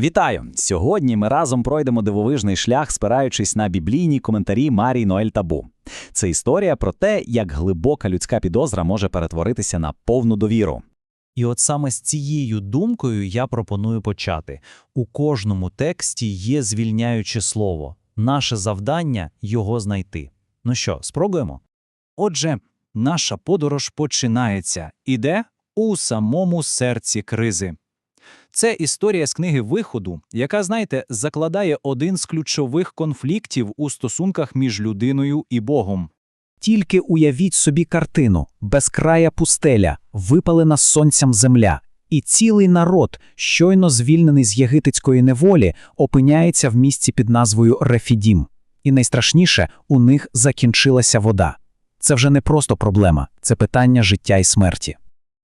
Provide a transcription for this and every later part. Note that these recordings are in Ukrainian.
Вітаю! Сьогодні ми разом пройдемо дивовижний шлях, спираючись на біблійні коментарі Марії Ноель Табу. Це історія про те, як глибока людська підозра може перетворитися на повну довіру. І от саме з цією думкою я пропоную почати. У кожному тексті є звільняюче слово. Наше завдання його знайти. Ну що, спробуємо? Отже, наша подорож починається. Іде у самому серці кризи. Це історія з книги Виходу, яка, знаєте, закладає один з ключових конфліктів у стосунках між людиною і Богом. Тільки уявіть собі картину: безкрая пустеля, випалена сонцем земля, і цілий народ, щойно звільнений з єгипетської неволі, опиняється в місці під назвою Рефідім. І найстрашніше, у них закінчилася вода. Це вже не просто проблема, це питання життя і смерті.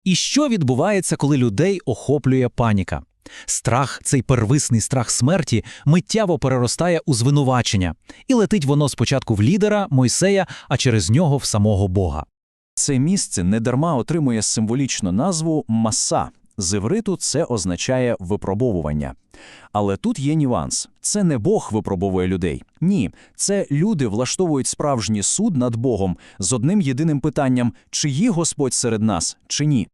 І що відбувається, коли людей охоплює паніка? Страх, цей первисний страх смерті, миттєво переростає у звинувачення, і летить воно спочатку в лідера Мойсея, а через нього в самого Бога. Це місце недарма отримує символічну назву Маса. З івриту це означає випробовування. Але тут є нюанс: це не Бог випробовує людей. Ні, це люди влаштовують справжній суд над Богом з одним єдиним питанням: чи є Господь серед нас, чи ні.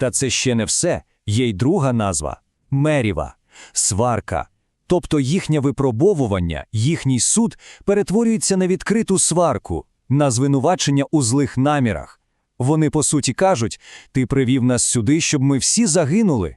Та це ще не все. Є й друга назва меріва, сварка. Тобто їхнє випробовування, їхній суд перетворюється на відкриту сварку, на звинувачення у злих намірах. Вони, по суті, кажуть: ти привів нас сюди, щоб ми всі загинули.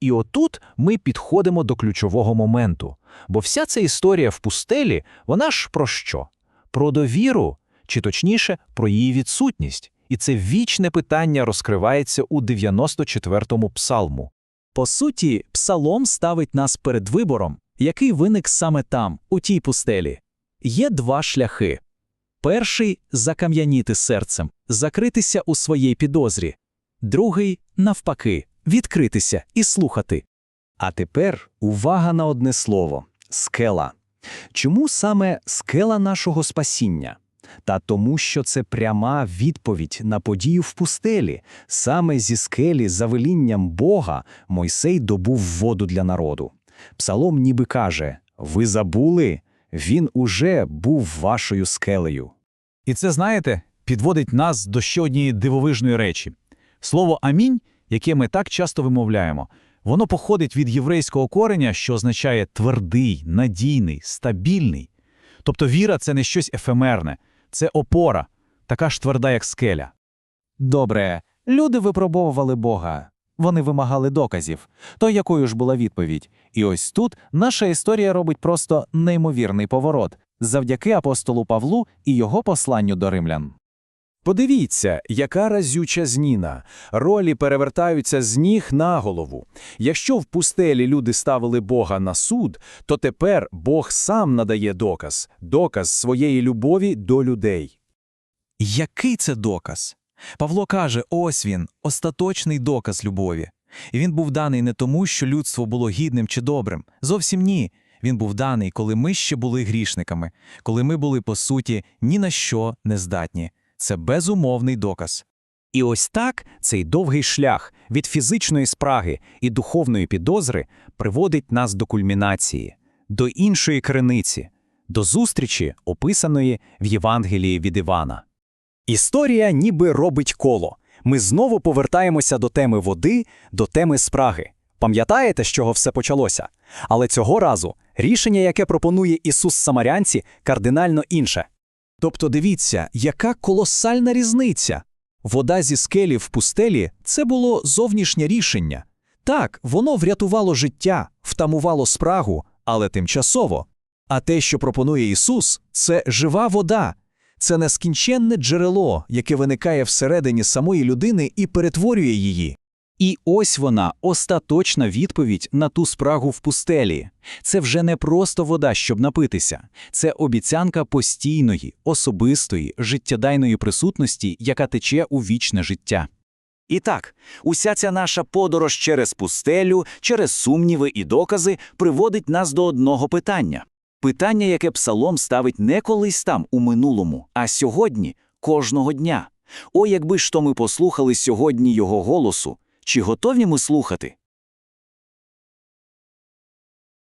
І отут ми підходимо до ключового моменту. Бо вся ця історія в пустелі, вона ж про що? Про довіру, чи точніше, про її відсутність. І це вічне питання розкривається у 94-му псалму. По суті, псалом ставить нас перед вибором, який виник саме там, у тій пустелі. Є два шляхи. Перший закам'яніти серцем, закритися у своїй підозрі. Другий, навпаки, відкритися і слухати. А тепер увага на одне слово скела. Чому саме скела нашого спасіння? Та тому, що це пряма відповідь на подію в пустелі. Саме зі скелі, за велінням Бога, Мойсей добув воду для народу. Псалом ніби каже: Ви забули? Він уже був вашою скелею. І це, знаєте, підводить нас до ще однієї дивовижної речі. Слово амінь, яке ми так часто вимовляємо, воно походить від єврейського кореня, що означає твердий, надійний, стабільний. Тобто віра це не щось ефемерне, це опора, така ж тверда, як скеля. Добре, люди випробовували Бога. Вони вимагали доказів. То якою ж була відповідь? І ось тут наша історія робить просто неймовірний поворот завдяки апостолу Павлу і його посланню до римлян. Подивіться, яка разюча зніна. Ролі перевертаються з ніг на голову. Якщо в пустелі люди ставили Бога на суд, то тепер Бог сам надає доказ, доказ своєї любові до людей. Який це доказ? Павло каже: ось він, остаточний доказ любові. І він був даний не тому, що людство було гідним чи добрим. Зовсім ні. Він був даний, коли ми ще були грішниками, коли ми були, по суті, ні на що не здатні. Це безумовний доказ. І ось так цей довгий шлях від фізичної спраги і духовної підозри приводить нас до кульмінації, до іншої криниці, до зустрічі, описаної в Євангелії від Івана. Історія ніби робить коло. Ми знову повертаємося до теми води, до теми спраги. Пам'ятаєте, з чого все почалося? Але цього разу рішення, яке пропонує Ісус Самарянці, кардинально інше. Тобто дивіться, яка колосальна різниця. Вода зі скелі в пустелі це було зовнішнє рішення. Так, воно врятувало життя, втамувало спрагу, але тимчасово. А те, що пропонує Ісус, це жива вода. Це нескінченне джерело, яке виникає всередині самої людини і перетворює її. І ось вона, остаточна відповідь на ту спрагу в пустелі. Це вже не просто вода, щоб напитися, це обіцянка постійної, особистої, життєдайної присутності, яка тече у вічне життя. І так, уся ця наша подорож через пустелю, через сумніви і докази приводить нас до одного питання. Питання, яке псалом ставить не колись там, у минулому, а сьогодні, кожного дня. О, якби ж то ми послухали сьогодні його голосу, чи готові ми слухати?